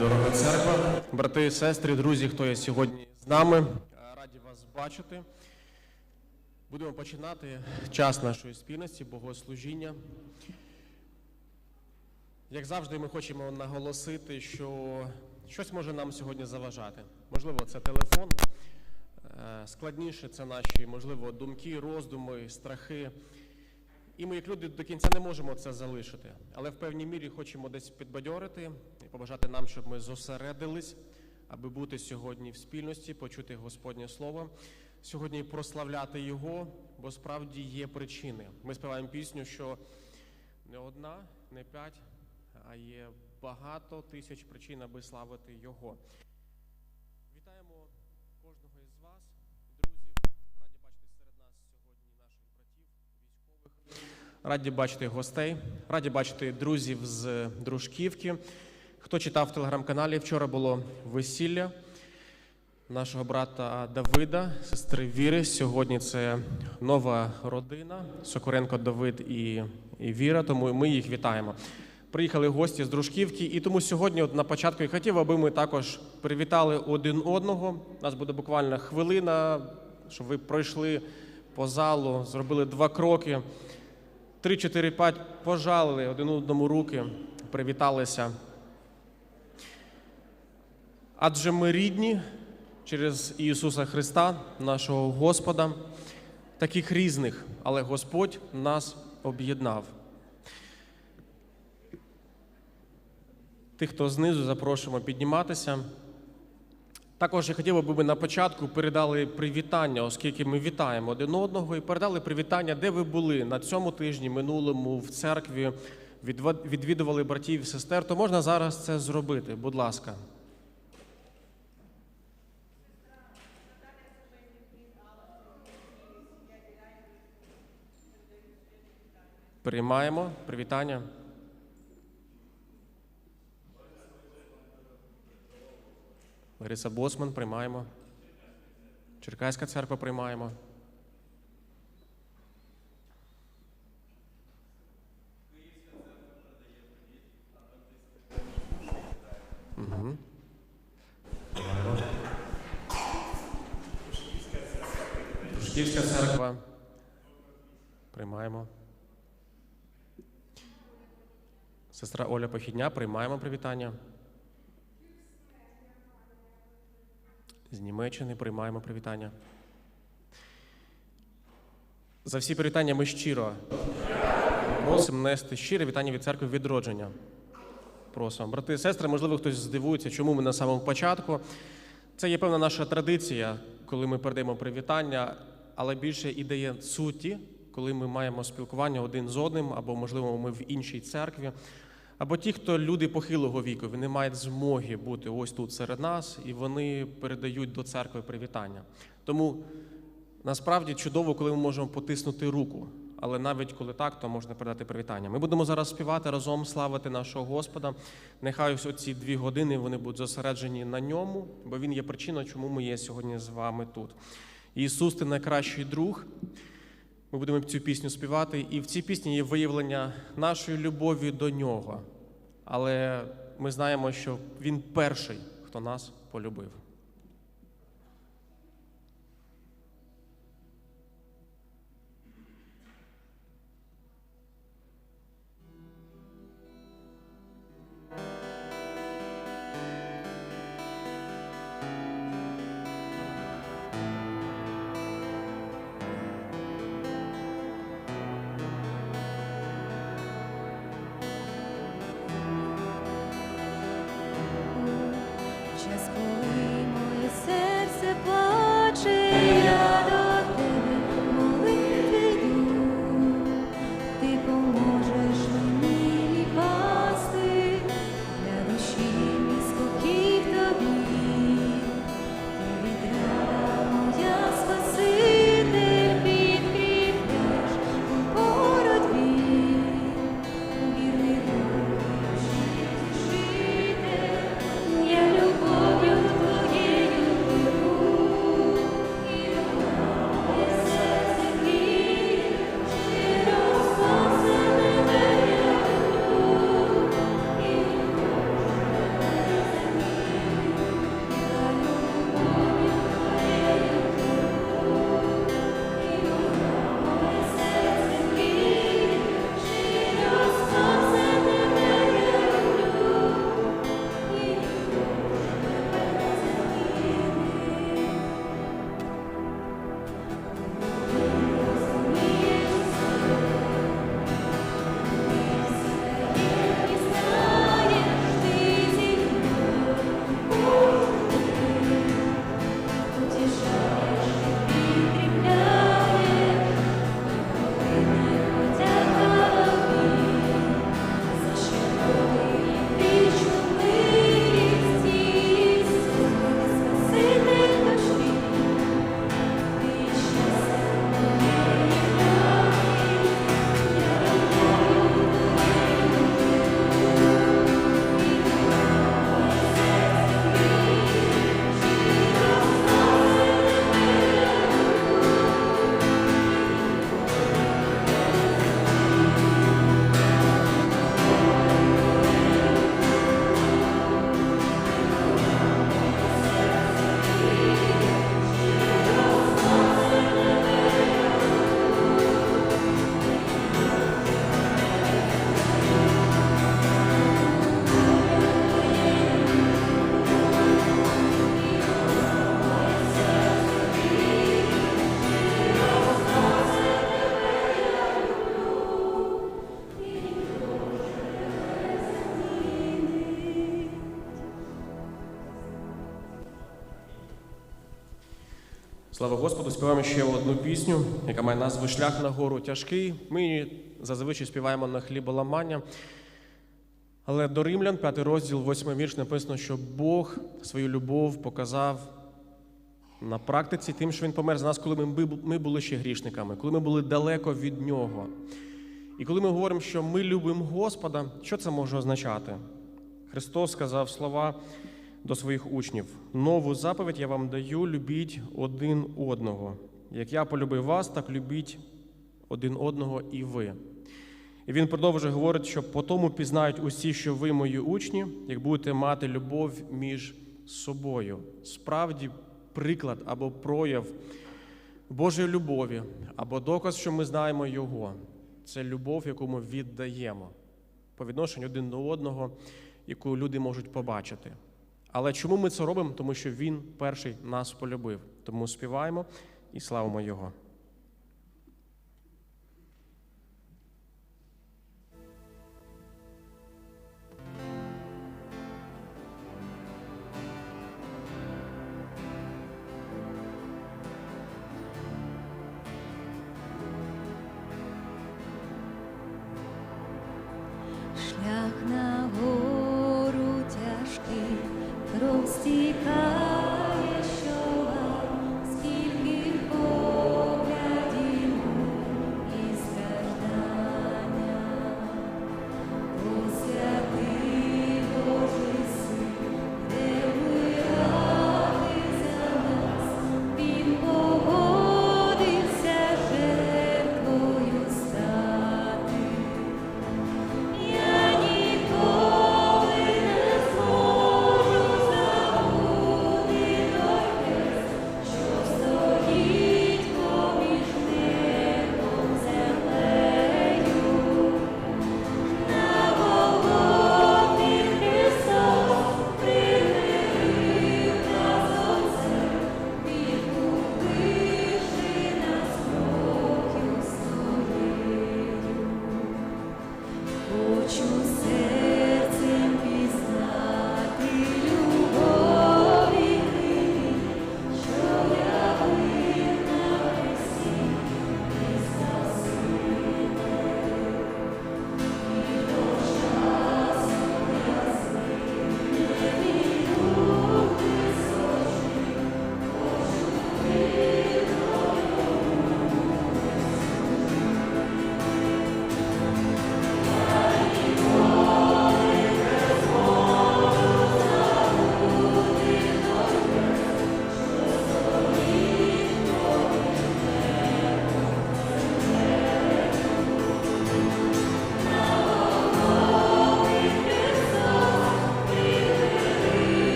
Дорога церква, брати і сестри, друзі, хто є сьогодні з нами, е, раді вас бачити. Будемо починати час нашої спільності, богослужіння. Як завжди, ми хочемо наголосити, що щось може нам сьогодні заважати. Можливо, це телефон, е, складніше це наші, можливо, думки, роздуми, страхи. І ми, як люди, до кінця не можемо це залишити. Але в певній мірі хочемо десь підбадьорити і побажати нам, щоб ми зосередились, аби бути сьогодні в спільності, почути Господнє Слово, сьогодні прославляти Його, бо справді є причини. Ми співаємо пісню, що не одна, не п'ять, а є багато тисяч причин, аби славити Його. Вітаємо кожного із вас, друзів. Раді бачити серед нас сьогодні наших братів, військових. Раді бачити гостей, раді бачити друзів з дружківки. Хто читав в телеграм-каналі, вчора було весілля нашого брата Давида, сестри Віри. Сьогодні це нова родина Сокоренко Давид і, і Віра, тому ми їх вітаємо. Приїхали гості з дружківки, і тому сьогодні, от на початку, я хотів, аби ми також привітали один одного. У нас буде буквально хвилина, щоб ви пройшли по залу, зробили два кроки. Три, чотири, п'ять пожалили один одному руки, привіталися. Адже ми рідні через Ісуса Христа, нашого Господа, таких різних, але Господь нас об'єднав. Тих, хто знизу, запрошуємо підніматися. Також я хотів, аби ми на початку передали привітання, оскільки ми вітаємо один одного, і передали привітання, де ви були на цьому тижні, минулому в церкві, відвідували братів і сестер, то можна зараз це зробити. Будь ласка. Приймаємо привітання. Лариса Босман приймаємо. Черкаська церква приймаємо. Дружківська церква. Приймаємо. Сестра Оля Похідня, приймаємо привітання. З Німеччини приймаємо привітання. За всі привітання ми щиро просимо нести щире вітання від церкви відродження. Просимо. Брати і сестри, можливо, хтось здивується, чому ми на самому початку. Це є певна наша традиція, коли ми передаємо привітання, але більше ідея суті, коли ми маємо спілкування один з одним, або, можливо, ми в іншій церкві. Або ті, хто люди похилого віку, вони мають змоги бути ось тут серед нас, і вони передають до церкви привітання. Тому насправді чудово, коли ми можемо потиснути руку. Але навіть коли так, то можна передати привітання. Ми будемо зараз співати разом, славити нашого Господа. Нехай ось оці дві години вони будуть зосереджені на ньому, бо він є причиною, чому ми є сьогодні з вами тут. Ісус, ти найкращий друг. Ми будемо цю пісню співати, і в цій пісні є виявлення нашої любові до нього. Але ми знаємо, що він перший, хто нас полюбив. Слава Господу, співаємо ще одну пісню, яка має назву Шлях на гору тяжкий. Ми її зазвичай співаємо на хліболамання. Але до Римлян, п'ятий розділ, восьмий вірш, написано, що Бог свою любов показав на практиці тим, що Він помер за нас, коли ми були ще грішниками, коли ми були далеко від Нього. І коли ми говоримо, що ми любимо Господа, що це може означати? Христос сказав слова до своїх учнів: нову заповідь я вам даю, любіть один одного. Як я полюбив вас, так любіть один одного і ви. І він продовжує говорити, що по тому пізнають усі, що ви мої учні, як будете мати любов між собою. Справді, приклад або прояв Божої любові, або доказ, що ми знаємо Його. Це любов, яку ми віддаємо по відношенню один до одного, яку люди можуть побачити. Але чому ми це робимо? Тому що Він перший нас полюбив. Тому співаємо і славимо Його.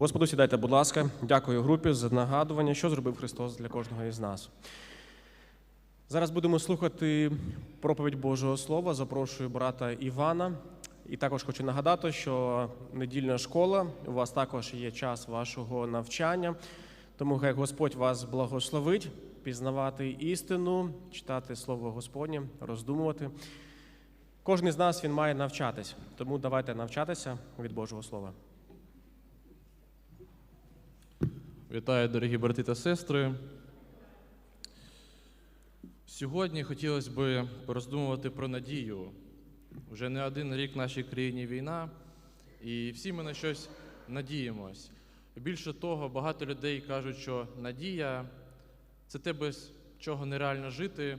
Господу, сідайте, будь ласка. Дякую групі за нагадування, що зробив Христос для кожного із нас. Зараз будемо слухати проповідь Божого Слова. Запрошую брата Івана. І також хочу нагадати, що недільна школа, у вас також є час вашого навчання. Тому хай Господь вас благословить пізнавати істину, читати Слово Господнє, роздумувати. Кожен із нас він має навчатись, тому давайте навчатися від Божого Слова. Вітаю, дорогі брати та сестри. Сьогодні хотілося б пороздумувати про надію. Вже не один рік в нашій країні війна, і всі ми на щось надіємось. Більше того, багато людей кажуть, що надія це те, без чого нереально жити,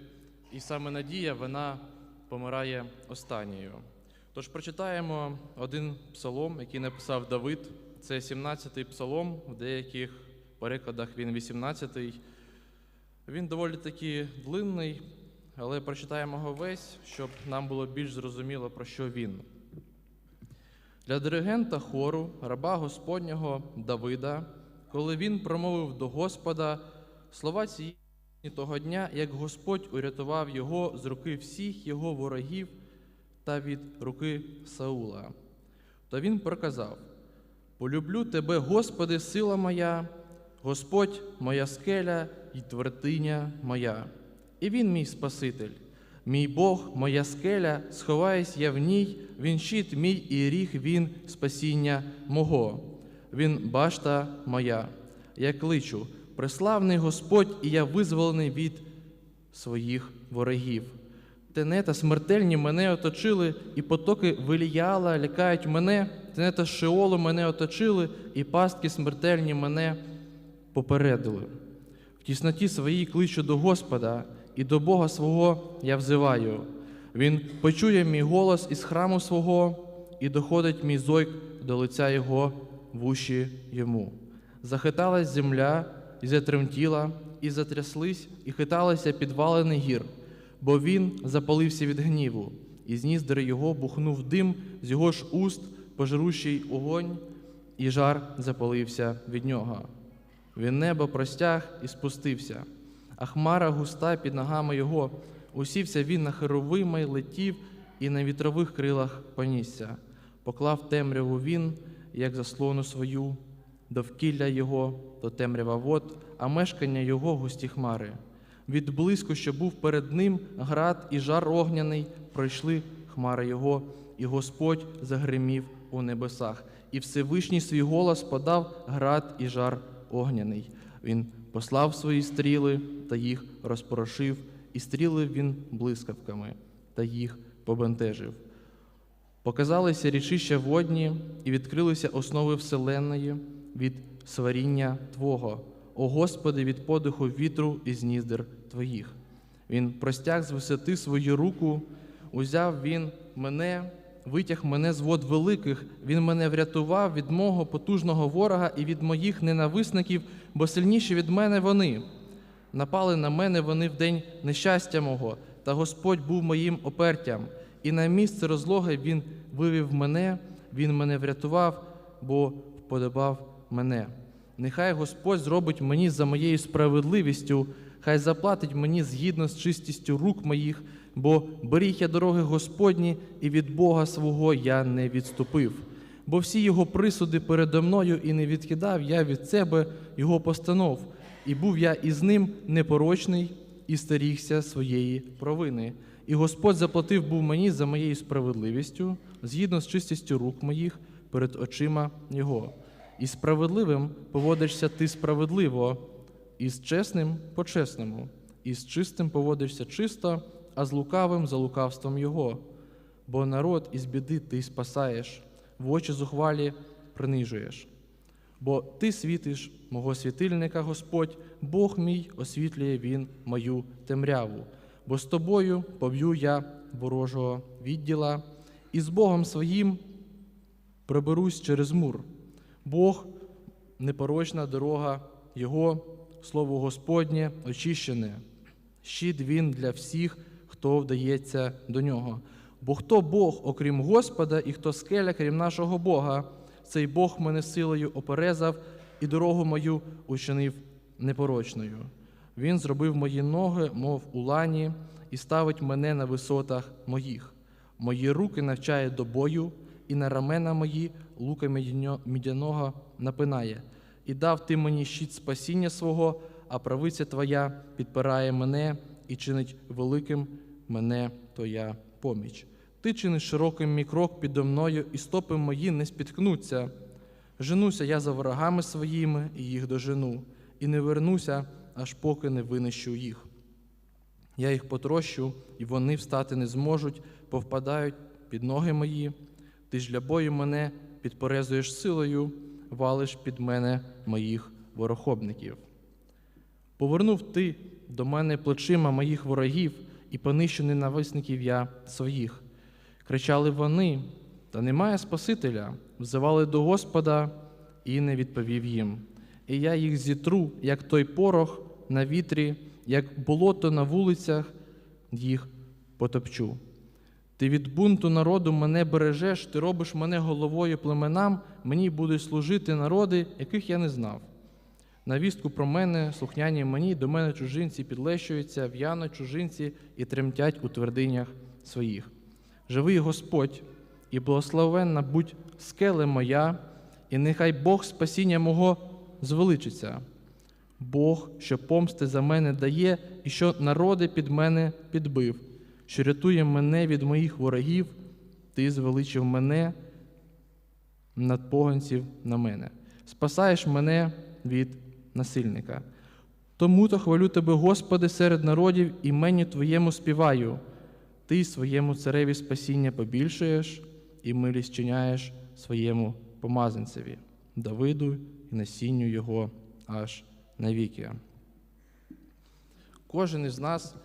і саме надія вона помирає останньою. Тож прочитаємо один псалом, який написав Давид. Це 17-й псалом, в деяких перекладах він 18-й. Він доволі таки длинний, але прочитаємо його весь, щоб нам було більш зрозуміло, про що він. Для диригента хору, раба Господнього Давида, коли він промовив до Господа слова ці того дня, як Господь урятував його з руки всіх його ворогів та від руки Саула. То він проказав: Полюблю тебе, Господи, сила моя, Господь моя скеля і твердиня моя. І він мій Спаситель, мій Бог, моя скеля, сховаюсь я в ній, він щит мій і ріг він спасіння мого. Він башта моя. Я кличу, преславний Господь, і я визволений від своїх ворогів. Тенета смертельні мене оточили, і потоки Веліяла лякають мене, тенета Шеолу мене оточили, і пастки смертельні мене попередили. В тісноті своїй кличу до Господа, і до Бога свого я взиваю. Він почує мій голос із храму свого, і доходить мій зойк до лиця Його в уші йому. Захиталась земля, і затремтіла, і затряслись, і хиталися підвалини гір, бо він запалився від гніву, і з ніздри його бухнув дим з його ж уст, пожирущий огонь, і жар запалився від нього. Він небо простяг і спустився, а хмара густа під ногами його. Усівся він на херовима й летів, і на вітрових крилах понісся. Поклав темряву він, як заслону свою, довкілля його то темрява вод, а мешкання його густі хмари. Від блиску, що був перед ним, град і жар огняний, пройшли хмари його, і Господь загримів у небесах, і Всевишній свій голос подав град і жар огняний. Він послав свої стріли та їх розпорошив, і стріли він блискавками та їх побентежив. Показалися річища водні, і відкрилися основи вселенної від сваріння Твого, о Господи, від подиху вітру із ніздер Твоїх. Він простяг з висоти свою руку, узяв він мене, витяг мене з вод великих, він мене врятував від мого потужного ворога і від моїх ненависників, бо сильніші від мене вони. Напали на мене вони в день нещастя мого, та Господь був моїм опертям, і на місце розлоги Він вивів мене, Він мене врятував, бо вподобав мене. Нехай Господь зробить мені за моєю справедливістю, хай заплатить мені згідно з чистістю рук моїх, бо беріг я дороги Господні, і від Бога свого я не відступив. Бо всі його присуди передо мною і не відкидав я від себе його постанов, і був я із ним непорочний і старігся своєї провини. І Господь заплатив був мені за моєю справедливістю, згідно з чистістю рук моїх перед очима Його. І справедливим поводишся ти справедливо, і з чесним по чесному, і з чистим поводишся чисто, а з лукавим за лукавством Його. Бо народ із біди ти спасаєш, в очі зухвалі принижуєш. Бо ти світиш мого світильника, Господь, Бог мій, освітлює Він мою темряву. Бо з тобою поб'ю я ворожого відділа, і з Богом своїм проберусь через мур. Бог непорочна дорога Його, Слово Господнє очищене. Щит він для всіх, хто вдається до нього. Бо хто Бог, окрім Господа, і хто скеля, крім нашого Бога, цей Бог мене силою оперезав і дорогу мою учинив непорочною. Він зробив мої ноги, мов у лані, і ставить мене на висотах моїх. Мої руки навчає до бою, і на рамена мої лука мідяного напинає. І дав ти мені щит спасіння свого, а правиця твоя підпирає мене і чинить великим мене твоя поміч. Ти чиниш широким мій крок підо мною, і стопи мої не спіткнуться. Женуся я за ворогами своїми і їх дожену, і не вернуся, аж поки не винищу їх. Я їх потрощу, і вони встати не зможуть, повпадають під ноги мої. Ти ж для бою мене підпорезуєш силою, валиш під мене моїх ворохобників. Повернув ти до мене плечима моїх ворогів і понищу ненависників я своїх. Кричали вони, та немає Спасителя, взивали до Господа і не відповів їм. І я їх зітру, як той порох на вітрі, як болото на вулицях, їх потопчу. Ти від бунту народу мене бережеш, ти робиш мене головою племенам, мені будуть служити народи, яких я не знав. На вістку про мене, слухняні мені, до мене чужинці підлещуються, в'яно чужинці і тремтять у твердинях своїх. Живий Господь, і благословенна будь скеле моя, і нехай Бог спасіння мого звеличиться. Бог, що помсти за мене дає, і що народи під мене підбив, що рятує мене від моїх ворогів, ти звеличив мене над поганців на мене. Спасаєш мене від насильника. Тому то хвалю тебе, Господи, серед народів, імені Твоєму співаю. Ти своєму цареві спасіння побільшуєш і милість чиняєш своєму помазанцеві, Давиду і насінню його аж навіки. Кожен із нас